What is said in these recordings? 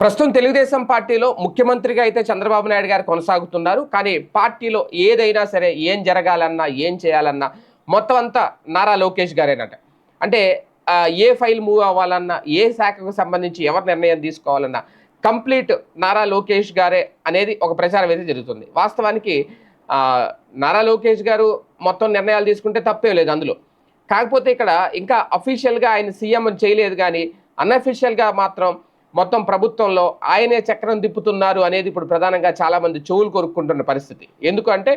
ప్రస్తుతం తెలుగుదేశం పార్టీలో ముఖ్యమంత్రిగా అయితే చంద్రబాబు నాయుడు గారు కొనసాగుతున్నారు. కానీ పార్టీలో ఏదైనా సరే ఏం జరగాలన్నా ఏం చేయాలన్నా మొత్తం అంతా నారా లోకేష్ గారేనట. అంటే ఏ ఫైల్ మూవ్ అవ్వాలన్నా ఏ శాఖకు సంబంధించి ఎవరు నిర్ణయం తీసుకోవాలన్నా కంప్లీట్ నారా లోకేష్ గారే అనేది ఒక ప్రచారం అయితే జరుగుతుంది. వాస్తవానికి నారా లోకేష్ గారు మొత్తం నిర్ణయాలు తీసుకుంటే తప్పే లేదు అందులో. కాకపోతే ఇక్కడ ఇంకా అఫీషియల్గా ఆయన సీఎం చేయలేదు కానీ అన్అఫీషియల్గా మాత్రం మొత్తం ప్రభుత్వంలో ఆయనే చక్రం తిప్పుతున్నారు అనేది ఇప్పుడు ప్రధానంగా చాలామంది చెవులు కొరుక్కుంటున్న పరిస్థితి. ఎందుకంటే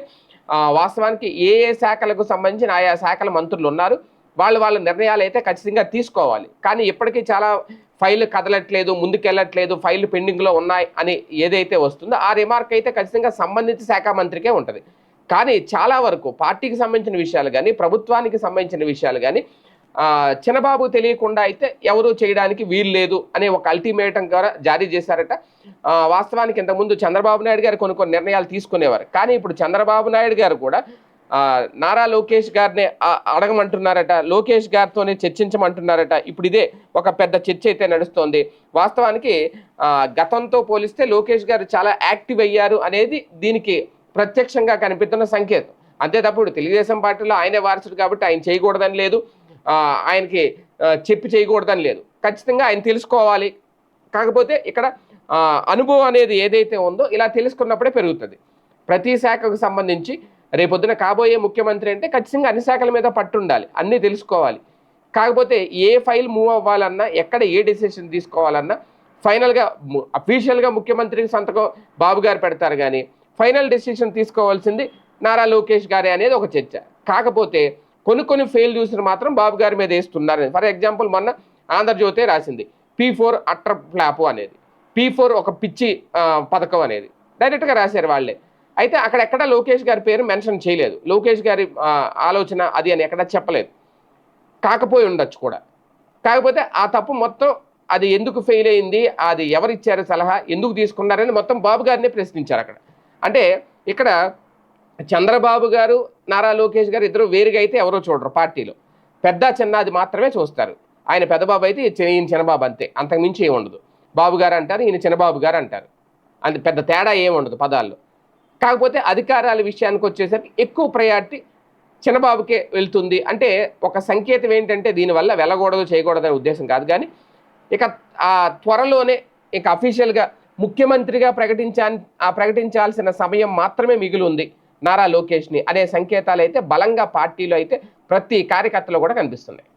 వాస్తవానికి ఏ ఏ శాఖలకు సంబంధించిన ఆయా శాఖల మంత్రులు ఉన్నారు వాళ్ళు వాళ్ళ నిర్ణయాలు అయితే ఖచ్చితంగా తీసుకోవాలి. కానీ ఇప్పటికీ చాలా ఫైల్ కదలట్లేదు ముందుకెళ్ళట్లేదు ఫైల్ పెండింగ్లో ఉన్నాయి అని ఏదైతే వస్తుందో ఆ రిమార్క్ అయితే ఖచ్చితంగా సంబంధిత శాఖ మంత్రికే ఉంటుంది. కానీ చాలా వరకు పార్టీకి సంబంధించిన విషయాలు కానీ ప్రభుత్వానికి సంబంధించిన విషయాలు కానీ చిన్నబాబు తెలియకుండా అయితే ఎవరూ చేయడానికి వీలు లేదు అనే ఒక అల్టిమేటం ద్వారా జారీ చేశారట. వాస్తవానికి ఇంతకుముందు చంద్రబాబు నాయుడు గారు కొన్ని కొన్ని నిర్ణయాలు తీసుకునేవారు. కానీ ఇప్పుడు చంద్రబాబు నాయుడు గారు కూడా నారా లోకేష్ గారిని అడగమంటున్నారట లోకేష్ గారితోనే చర్చించమంటున్నారట. ఇప్పుడు ఇదే ఒక పెద్ద చర్చ అయితే నడుస్తోంది. వాస్తవానికి గతంతో పోలిస్తే లోకేష్ గారు చాలా యాక్టివ్ అయ్యారు అనేది దీనికి ప్రత్యక్షంగా కనిపిస్తున్న సంకేతం. అంతే తప్పుడు తెలుగుదేశం పార్టీలో ఆయనే వారసుడు కాబట్టి ఆయన చేయకూడదని లేదు. ఆయనకి చెప్పి చేయకూడదని లేదు. ఖచ్చితంగా ఆయన తెలుసుకోవాలి. కాకపోతే ఇక్కడ అనుభవం అనేది ఏదైతే ఉందో ఇలా తెలుసుకున్నప్పుడే పెరుగుతుంది. ప్రతి శాఖకు సంబంధించి రేపొద్దున కాబోయే ముఖ్యమంత్రి అంటే ఖచ్చితంగా అన్ని శాఖల మీద పట్టుండాలి. అన్నీ తెలుసుకోవాలి. కాకపోతే ఏ ఫైల్ మూవ్ అవ్వాలన్నా ఎక్కడ ఏ డెసిషన్ తీసుకోవాలన్నా ఫైనల్గా అఫీషియల్గా ముఖ్యమంత్రికి సంతకం బాబు గారు పెడతారు కానీ ఫైనల్ డెసిషన్ తీసుకోవాల్సింది నారా లోకేష్ గారే అనేది ఒక చర్చ. కాకపోతే కొన్ని కొన్ని ఫెయిల్ చూసిన మాత్రం బాబు గారి మీద వేస్తున్నారు. ఫర్ ఎగ్జాంపుల్ మొన్న ఆంధ్రజ్యోతే రాసింది పీ ఫోర్ అట్ర ఫ్లాపు అనేది పీ ఫోర్ ఒక పిచ్చి పథకం అనేది. డైరెక్ట్గా రాశారు వాళ్ళే. అయితే అక్కడెక్కడ లోకేష్ గారి పేరు మెన్షన్ చేయలేదు. లోకేష్ గారి ఆలోచన అది అని ఎక్కడ చెప్పలేదు. కాకపోయి ఉండొచ్చు కూడా. కాకపోతే ఆ తప్పు మొత్తం అది ఎందుకు ఫెయిల్ అయింది అది ఎవరిచ్చారు సలహా ఎందుకు తీసుకున్నారని మొత్తం బాబు గారిని ప్రశ్నించారు అక్కడ. అంటే ఇక్కడ చంద్రబాబు గారు నారా లోకేష్ గారు ఇద్దరు వేరుగా అయితే ఎవరో చూడరు పార్టీలో. పెద్ద చిన్నది మాత్రమే చూస్తారు. ఆయన పెద్దబాబు అయితే ఈయన చిన్నబాబు అంతే. అంతకుమించి ఏమి ఉండదు. బాబు గారు అంటారు ఈయన చిన్నబాబు గారు అంటారు. అంత పెద్ద తేడా ఏమి ఉండదు పదాల్లో. కాకపోతే అధికారాల విషయానికి వచ్చేసరికి ఎక్కువ ప్రయారిటీ చిన్నబాబుకే వెళ్తుంది. అంటే ఒక సంకేతం ఏంటంటే దీనివల్ల వెళ్ళకూడదు చేయకూడదు అనే ఉద్దేశం కాదు. కానీ ఇక ఆ త్వరలోనే ఇక అఫీషియల్గా ముఖ్యమంత్రిగా ప్రకటించా ఆ ప్రకటించాల్సిన సమయం మాత్రమే మిగిలి ఉంది. నారా లోకేష్ని అనే సంకేతాలు అయితే బలంగా పార్టీలో అయితే ప్రతి కార్యకర్తలో కూడా కనిపిస్తున్నాయి.